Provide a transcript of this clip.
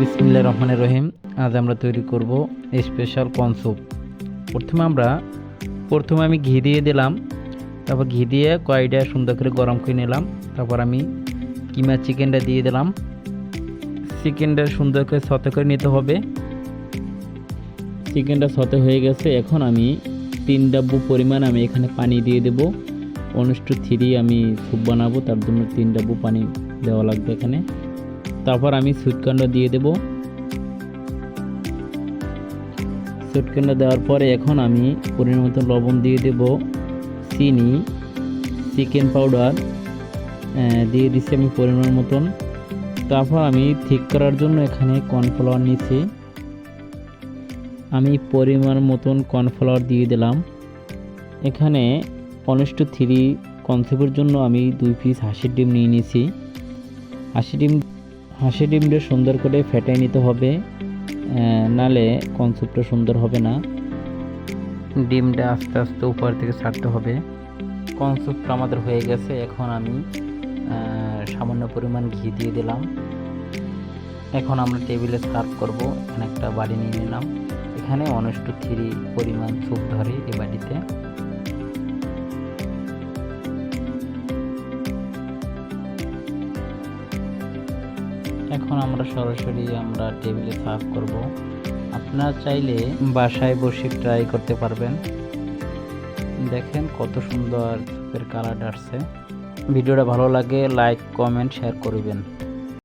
বিসমিল্লা রহমানের রহিম। আজ আমরা তৈরি করব স্পেশাল কর্ন স্যুপ প্রথমে আমরা, প্রথমে আমি ঘি দিয়ে দিলাম। তারপর ঘি দিয়ে কয়টা সুন্দর করে গরম করে নিলাম। তারপর আমি কিমা চিকেনটা দিয়ে দিলাম। চিকেনটা সুন্দর করে সতে করে নিতে হবে। চিকেনটা সতে হয়ে গেছে। এখন আমি তিন ডাব্বু পরিমাণ আমি এখানে পানি দিয়ে দেব। অনুষ্ঠ থ্রি আমি স্যুপ বানাবো। তার জন্য তিন ডাব্বু পানি দেওয়া লাগবে এখানে। তারপর আমি সুইটকান্ড দিয়ে দেব। সুইটকান্ড দেওয়ার পরে এখন আমি পরিমাণ মতো লবণ দিয়ে দেব, চিনি, চিকেন পাউডার দিয়ে দিচ্ছি আমি পরিমাণ মতন। তারপর আমি ঠিক করার জন্য এখানে কর্নফ্লাওয়ার নিচ্ছি আমি পরিমাণ মতন কর্নফ্লাওয়ার দিয়ে দিলাম। এখানে অনেস্ট থ্রি কনসেপ্টের জন্য আমি দুই পিস হাঁসের ডিম নিয়ে নিয়েছি। হাঁসি ডিম হাঁসি ডিমটা সুন্দর করে ফেটাই নিতে হবে। নালে কনসেপ্টটা সুন্দর হবে না। ডিমটা আস্তে আস্তে উপর থেকে ছাড়তে হবে। কনসেপ্টটা আমাদের হয়ে গেছে। এখন আমি সামান্য পরিমাণ ঘি দিয়ে দিলাম। এখন আমরা টেবিলে সার্ভ করব। এখানে একটা বাড়ি নিয়ে নিলাম। এখানে অনেস্ট থ্রি পরিমাণ স্যুপ ধরে এই বাড়িতে এখন আমরা সরাসরি আমরা টেবিলে সার্ভ করব। আপনারা চাইলে বাসায় বসে ট্রাই করতে পারবেন। দেখেন কত সুন্দর কালার আসছে। ভিডিওটা ভালো লাগে লাইক কমেন্ট শেয়ার করবেন।